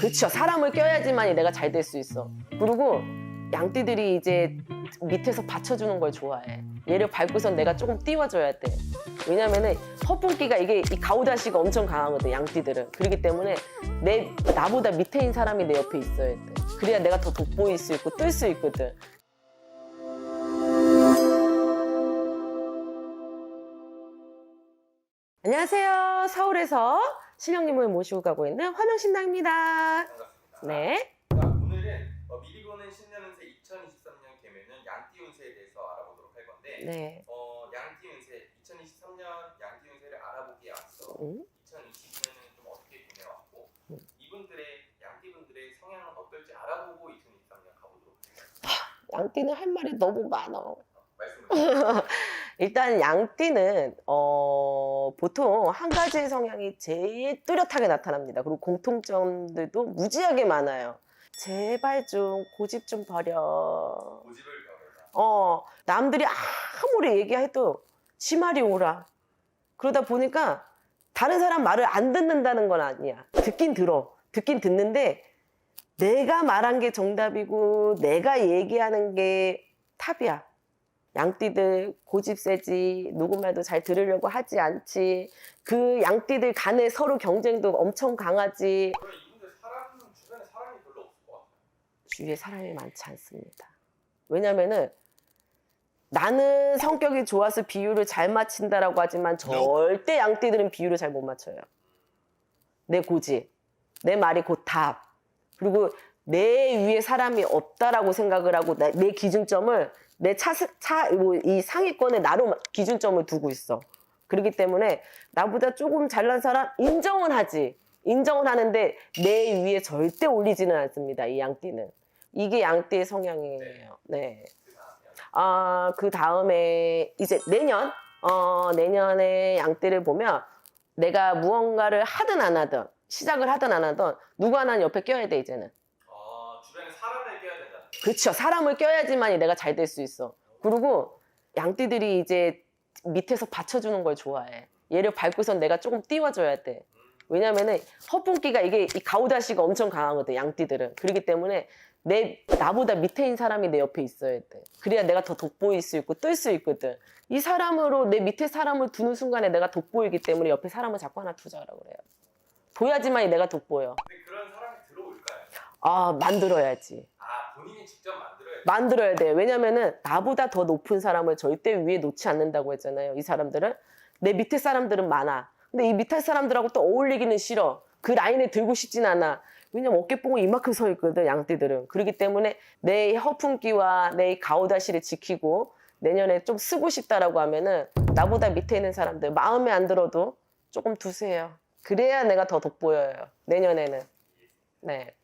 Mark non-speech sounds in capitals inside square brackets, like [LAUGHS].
그렇죠. 사람을 껴야지만이 내가 잘 될 수 있어. 그리고 양띠들이 이제 밑에서 받쳐주는 걸 좋아해. 얘를 밟고선 내가 조금 띄워줘야 돼. 왜냐면은 허풍기가 이게 이 가오다시가 엄청 강하거든. 양띠들은. 그렇기 때문에 내 나보다 밑에 있는 사람이 내 옆에 있어야 돼. 그래야 내가 더 돋보일 수 있고 뜰 수 있거든. 안녕하세요. 서울에서 신령님을 모시고 가고 있는 화명신당입니다. 반갑습니다. 네. 자, 오늘은 어, 미리 보는 신년 운세 2023년 개면은 양띠 운세에 대해서 알아보도록 할 건데 네. 어, 양띠 운세 2023년 양띠 운세를 알아보기에 앞서 음? 2020년은 좀 어떻게 보내왔고 음. 이분들의 양띠 분들의 성향은 어떨지 알아보고 2023년 가보도록 하겠습니다. 양띠는 할 말이 너무 많아. 말씀을 [LAUGHS] 일단 양띠는 어, 보통 한 가지의 성향이 제일 뚜렷하게 나타납니다. 그리고 공통점들도 무지하게 많아요. 제발 좀 고집 좀 버려. 고집을 배워라. 어, 남들이 아무리 얘기해도 지 말이 오라. 그러다 보니까 다른 사람 말을 안 듣는다는 건 아니야. 듣긴 들어. 듣긴 듣는데 내가 말한 게 정답이고 내가 얘기하는 게 탑이야. 양띠들 고집 세지 누구 말도 잘 들으려고 하지 않지 그 양띠들 간에 서로 경쟁도 엄청 강하지 그럼 이분들 사람 주변에 사람이 별로 없을 것 같아요. 주위에 사람이 많지 않습니다. 왜냐면은 나는 성격이 좋아서 비율을 잘 맞춘다라고 하지만 절대 양띠들은 비율을 잘 못 맞춰요. 내 고집, 내 말이 곧 답. 그리고 내 위에 사람이 없다라고 생각을 하고 나- 내 기준점을 내 차, 차, 뭐, 이 상위권에 나로 기준점을 두고 있어. 그렇기 때문에 나보다 조금 잘난 사람 인정은 하지. 인정은 하는데 내 위에 절대 올리지는 않습니다. 이 양띠는. 이게 양띠의 성향이에요. 네. 아, 그 다음에 이제 내년, 어, 내년에 양띠를 보면 내가 무언가를 하든 안 하든, 시작을 하든 안 하든, 누구 하나는 옆에 껴야 돼, 이제는. 어, 주변에 사람을 껴야 된다. 그쵸. 사람을 껴야지만이 내가 잘 될 수 있어. 그리고 양띠들이 이제 밑에서 받쳐주는 걸 좋아해. 얘를 밟고선 내가 조금 띄워줘야 돼. 왜냐면은 허풍기가 이게 이 가오다시가 엄청 강하거든. 양띠들은. 그렇기 때문에 내 나보다 밑에 있는 사람이 내 옆에 있어야 돼. 그래야 내가 더 돋보일 수 있고 뜰 수 있거든. 이 사람으로 내 밑에 사람을 두는 순간에 내가 돋보이기 때문에 옆에 사람을 자꾸 하나 두자라고 그래요. 둬야지만이 내가 돋보여. 근데 그런 사람이 들어올까요? 아 만들어야지. 아, 본인이 직접 만들어야 돼. 만들어야 돼요. 왜냐면은 나보다 더 높은 사람을 절대 위에 놓지 않는다고 했잖아요. 이 사람들은 내 밑에 사람들은 많아. 근데 이 밑에 사람들하고 또 어울리기는 싫어. 그 라인에 들고 싶진 않아. 왜냐면 어깨뽕이 이만큼 서 있거든 양띠들은. 그렇기 때문에 내 허풍기와 내 가오다시를 지키고 내년에 좀 쓰고 싶다라고 하면은 나보다 밑에 있는 사람들 마음에 안 들어도 조금 두세요. 그래야 내가 더 돋보여요. 내년에는. 네.